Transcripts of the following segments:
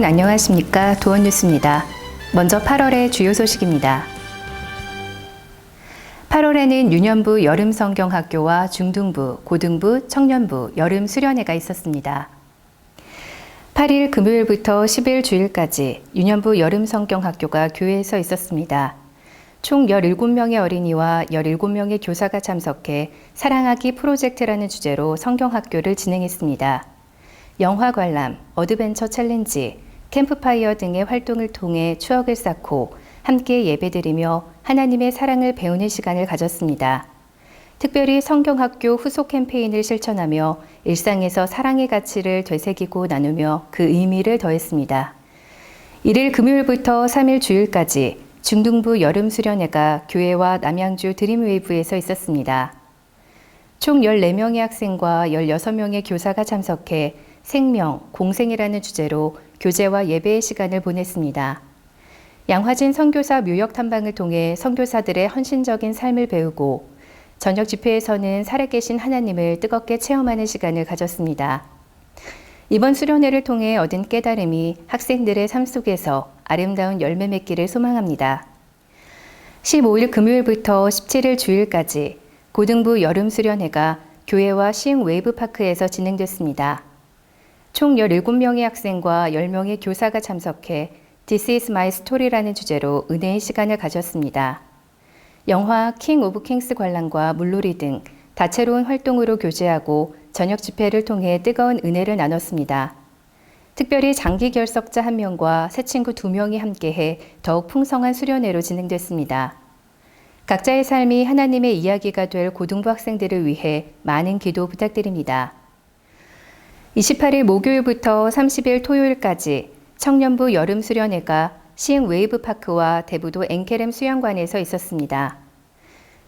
여러분 안녕하십니까 도원뉴스입니다. 먼저 8월의 주요 소식입니다. 8월에는 유년부 여름 성경학교와 중등부, 고등부, 청년부 여름 수련회가 있었습니다. 8일 금요일부터 10일 주일까지 유년부 여름 성경학교가 교회에서 있었습니다. 총 17명의 어린이와 17명의 교사가 참석해 사랑하기 프로젝트라는 주제로 성경학교를 진행했습니다. 영화 관람, 어드벤처 챌린지, 캠프파이어 등의 활동을 통해 추억을 쌓고 함께 예배드리며 하나님의 사랑을 배우는 시간을 가졌습니다. 특별히 성경학교 후속 캠페인을 실천하며 일상에서 사랑의 가치를 되새기고 나누며 그 의미를 더했습니다. 1일 금요일부터 3일 주일까지 중등부 여름 수련회가 교회와 남양주 드림웨이브에서 있었습니다. 총 14명의 학생과 16명의 교사가 참석해 생명, 공생이라는 주제로 교제와 예배의 시간을 보냈습니다. 양화진 선교사 묘역 탐방을 통해 선교사들의 헌신적인 삶을 배우고 저녁 집회에서는 살아계신 하나님을 뜨겁게 체험하는 시간을 가졌습니다. 이번 수련회를 통해 얻은 깨달음이 학생들의 삶 속에서 아름다운 열매 맺기를 소망합니다. 15일 금요일부터 17일 주일까지 고등부 여름 수련회가 교회와 시흥 웨이브파크에서 진행됐습니다. 총 17명의 학생과 10명의 교사가 참석해 This is my story라는 주제로 은혜의 시간을 가졌습니다. 영화 킹 오브 킹스 관람과 물놀이 등 다채로운 활동으로 교제하고 저녁 집회를 통해 뜨거운 은혜를 나눴습니다. 특별히 장기 결석자 한 명과 새 친구 두 명이 함께해 더욱 풍성한 수련회로 진행됐습니다. 각자의 삶이 하나님의 이야기가 될 고등부 학생들을 위해 많은 기도 부탁드립니다. 28일 목요일부터 30일 토요일까지 청년부 여름 수련회가 시흥 웨이브파크와 대부도 앵케렘 수영관에서 있었습니다.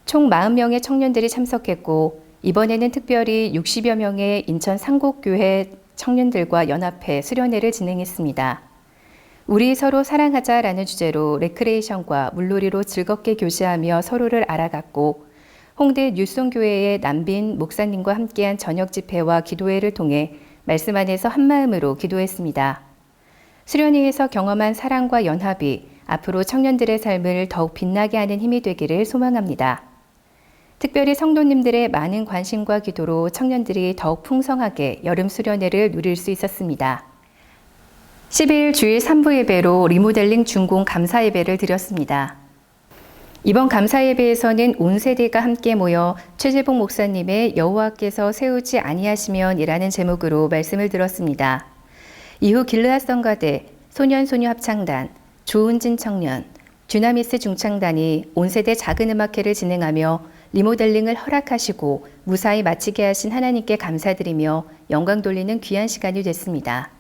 총 40명의 청년들이 참석했고 이번에는 특별히 60여 명의 인천 상곡교회 청년들과 연합해 수련회를 진행했습니다. 우리 서로 사랑하자라는 주제로 레크레이션과 물놀이로 즐겁게 교제하며 서로를 알아갔고 홍대 뉴송교회의 남빈 목사님과 함께한 저녁 집회와 기도회를 통해 말씀 안에서 한마음으로 기도했습니다. 수련회에서 경험한 사랑과 연합이 앞으로 청년들의 삶을 더욱 빛나게 하는 힘이 되기를 소망합니다. 특별히 성도님들의 많은 관심과 기도로 청년들이 더욱 풍성하게 여름 수련회를 누릴 수 있었습니다. 12일 주일 3부 예배로 리모델링 준공 감사 예배를 드렸습니다. 이번 감사 예배에서는 온 세대가 함께 모여 최재봉 목사님의 여호와께서 세우지 아니하시면이라는 제목으로 말씀을 들었습니다. 이후 길르앗 성가대, 소년소녀 합창단, 조은진 청년, 듀나미스 중창단이 온 세대 작은 음악회를 진행하며 리모델링을 허락하시고 무사히 마치게 하신 하나님께 감사드리며 영광 돌리는 귀한 시간이 됐습니다.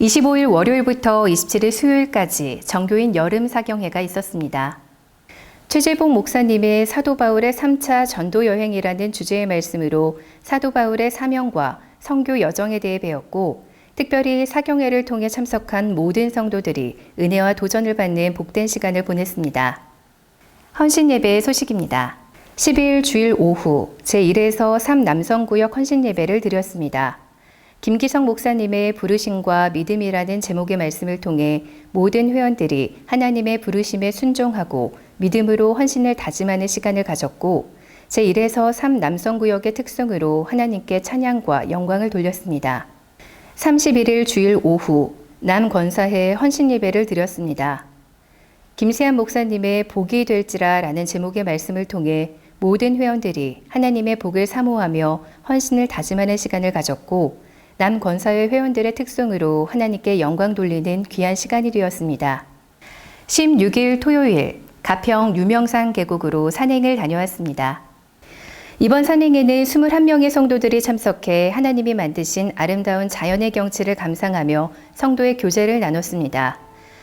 25일 월요일부터 27일 수요일까지 정교인 여름 사경회가 있었습니다. 최재봉 목사님의 사도 바울의 3차 전도 여행이라는 주제의 말씀으로 사도 바울의 사명과 성교 여정에 대해 배웠고 특별히 사경회를 통해 참석한 모든 성도들이 은혜와 도전을 받는 복된 시간을 보냈습니다. 헌신 예배의 소식입니다. 10일 주일 오후 제1에서 3 남성구역 헌신 예배를 드렸습니다. 김기성 목사님의 부르심과 믿음이라는 제목의 말씀을 통해 모든 회원들이 하나님의 부르심에 순종하고 믿음으로 헌신을 다짐하는 시간을 가졌고 제1에서 3 남성구역의 특성으로 하나님께 찬양과 영광을 돌렸습니다. 31일 주일 오후 남권사회 헌신 예배를 드렸습니다. 김세한 목사님의 복이 될지라 라는 제목의 말씀을 통해 모든 회원들이 하나님의 복을 사모하며 헌신을 다짐하는 시간을 가졌고 남권사회 회원들의 특성으로 하나님께 영광 돌리는 귀한 시간이 되었습니다. 16일 토요일 가평 유명산 계곡으로 산행을 다녀왔습니다. 이번 산행에는 21명의 성도들이 참석해 하나님이 만드신 아름다운 자연의 경치를 감상하며 성도의 교제를 나눴습니다.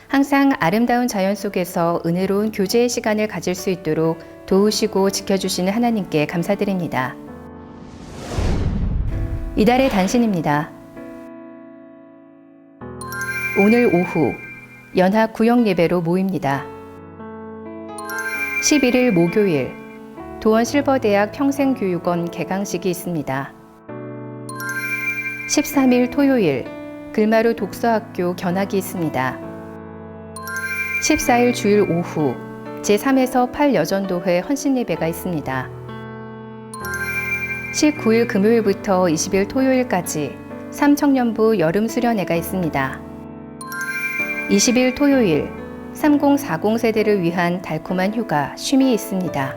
항상 아름다운 자연 속에서 은혜로운 교제의 시간을 가질 수 있도록 도우시고 지켜주시는 하나님께 감사드립니다. 이달의 단신입니다. 오늘 오후 연합 구역 예배로 모입니다. 11일 목요일 도원 실버대학 평생교육원 개강식이 있습니다. 13일 토요일 글마루 독서학교 견학이 있습니다. 14일 주일 오후 제3에서 8 여전도회 헌신예배가 있습니다. 19일 금요일부터 20일 토요일까지 3청년부 여름 수련회가 있습니다. 20일 토요일 3040 세대를 위한 달콤한 휴가 쉼이 있습니다.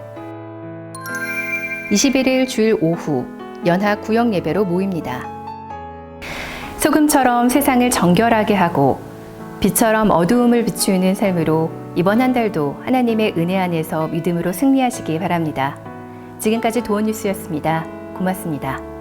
21일 주일 오후 연합 구역 예배로 모입니다. 소금처럼 세상을 정결하게 하고 빛처럼 어두움을 비추는 삶으로 이번 한 달도 하나님의 은혜 안에서 믿음으로 승리하시기 바랍니다. 지금까지 도원 뉴스였습니다. 고맙습니다.